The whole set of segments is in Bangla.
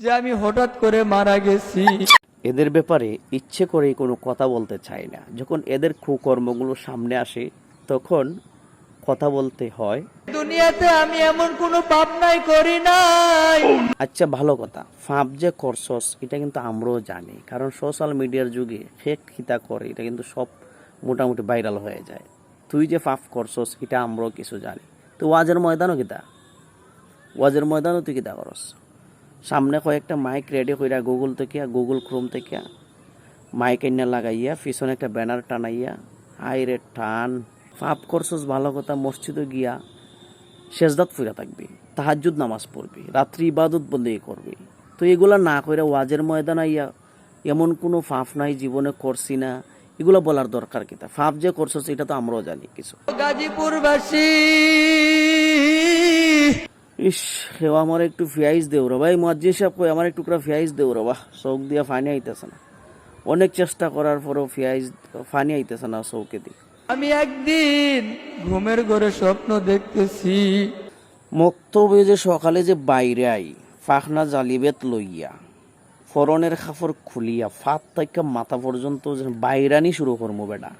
যে আমি হঠাৎ করে মারা গেছি। এদের ব্যাপারে ইচ্ছে করেই কোনো কথা বলতে চাই না। যখন এদের কুকর্মগুলো সামনে আসে তখন কথা বলতে হয় দুনিয়াতে আমি এমন কোনো পাপ নাই করি নাই। আচ্ছা ভালো কথা। ফাঁপ যে করছস এটা কিন্তু আমরাও জানি। কারণ সোশ্যাল মিডিয়ার যুগে ফেক খিতা করে এটা কিন্তু সব মোটামুটি ভাইরাল হয়ে যায়। তুই যে ফাঁপ করছস এটা আমরাও কিছু জানি। তো ওয়াজের ময়দানও কিতা ওয়াজের ময়দানও তুই কিতা করস? সামনে কয়েকটা মাইক রেডি কইরা গুগল থেকে গুগল ক্রোম থেকে মাইক এনে লাগাইয়া, পিছনে একটা ব্যানার টানাইয়া হাই রে টান ফাপ করছস ভালো কথা, মসজিদে গিয়া শেষদাত ফিরা থাকবি, তাহাজ্জুদ নামাজ পড়বি, রাত্রি ইবাদত বন্দী করবি। তো এগুলা না করে ওয়াজের ময়দান আইয়া এমন কোনো ফাঁপ নাই জীবনে করছি না, এগুলো বলার দরকার কিতা ফাঁপ যে করছস, এটা তো আমরাও জানি কিছু। গাজীপুরবাসী ইস হেও আমার একটু ফিয়াইজ দেও রে ভাই। মজ্জি সাহেব কই আমার একটু ফিয়াইজ দেও রে বাহ। চৌক দিয়া ফানি আইতেছে না। অনেক চেষ্টা করার পরও ফিয়াইজ ফানি আইতেছে না চৌকে দিয়ে আমি একদিন ঘুমের ঘরে স্বপ্ন দেখতেছি। মক্তবে যে সকালে যে বাইরে আই ফাখনা জালিবেত লইয়া ফরনের খাফর খুলিয়া ফাত তাইকা মাথা পর্যন্ত যে বাইরানি শুরু করব বেটা।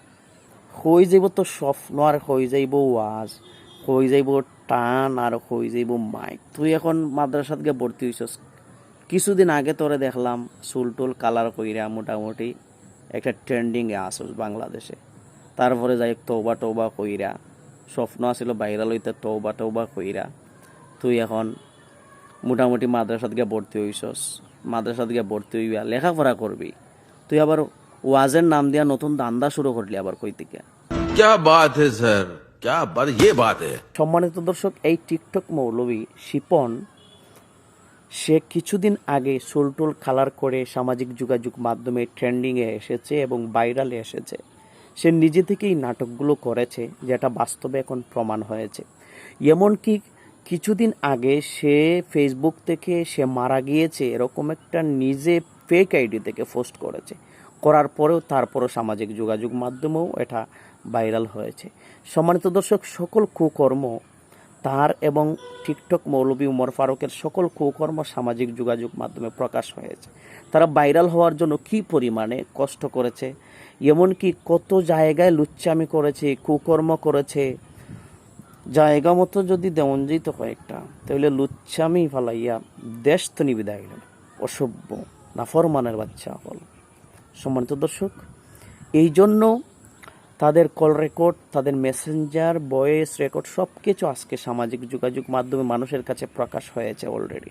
হয়ে যাইব তো স্বপ্ন আর হয়ে যাইব ওয়াজ হয়ে যাইব টান আর হয়ে যাইব মাইক তুই এখন মাদ্রাসাত গিয়ে ভর্তি হইছস কিছুদিন আগে তোরে দেখলাম চুল টুল কালার কইরা মোটামুটি একটা ট্রেন্ডিংয়ে আসস বাংলাদেশে তারপরে যাই তৌবা টৌবা কইরা স্বপ্ন আছিল বাইরা লইতে তৌবা টৌবা কইরা তুই এখন মোটামুটি মাদ্রাসাত গিয়ে ভর্তি হইছস মাদ্রাসাত গিয়ে ভর্তি হইয়া লেখাপড়া করবি তুই আবার ওয়াজের নাম দিয়া নতুন দান্দা শুরু করলি আবার কই থেকে क्या बात है सर সম্মানিত দর্শক, এই টিকটক মৌলবী শিপন, সে কিছুদিন আগে সোলটোল খালার করে সামাজিক যোগাযোগ মাধ্যমে ট্রেন্ডিংয়ে এসেছে এবং ভাইরালে এসেছে। সে নিজে থেকেই নাটকগুলো করেছে, যেটা বাস্তবে এখন প্রমাণ হয়েছে। এমনকি কিছুদিন আগে সে ফেসবুক থেকে, সে মারা গিয়েছে এরকম একটা নিজে ফেক আইডি থেকে পোস্ট করেছে। করার পরেও তারপরও সামাজিক যোগাযোগ মাধ্যমেও এটা ভাইরাল হয়েছে। সম্মানিত দর্শক, সকল কুকর্ম তার এবং টিকটক মৌলবী উমর ফারুকের সকল কুকর্ম সামাজিক যোগাযোগ মাধ্যমে প্রকাশ হয়েছে। তারা ভাইরাল হওয়ার জন্য কি পরিমাণে কষ্ট করেছে, এমনকি কত জায়গায় লুচ্চামি করেছে, কুকর্ম করেছে, জায়গা মতো যদি দেওয়ান যেত কয়েকটা, তাহলে লুচ্চামি ফালাইয়া দেশ তো নিবিদায় অসভ্য, নাফরমানের বাচ্চা হল। সম্মানিত দর্শক এই জন্য তাদের কল রেকর্ড তাদের মেসেঞ্জার ভয়েস রেকর্ড সব কিছু আজকে সামাজিক যোগাযোগ মাধ্যমে মানুষের কাছে প্রকাশ হয়েছে অলরেডি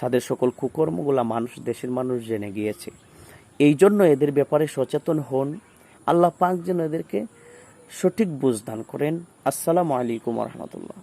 তাদের সকল কুকর্মগুলা মানুষ, দেশের মানুষ জেনে গিয়েছে। এই জন্য এদের ব্যাপারে সচেতন হন। আল্লাহ পাক যেন এদেরকে সঠিক বুঝদান করেন। আসসালামু আলাইকুম রহমতুল্লাহ।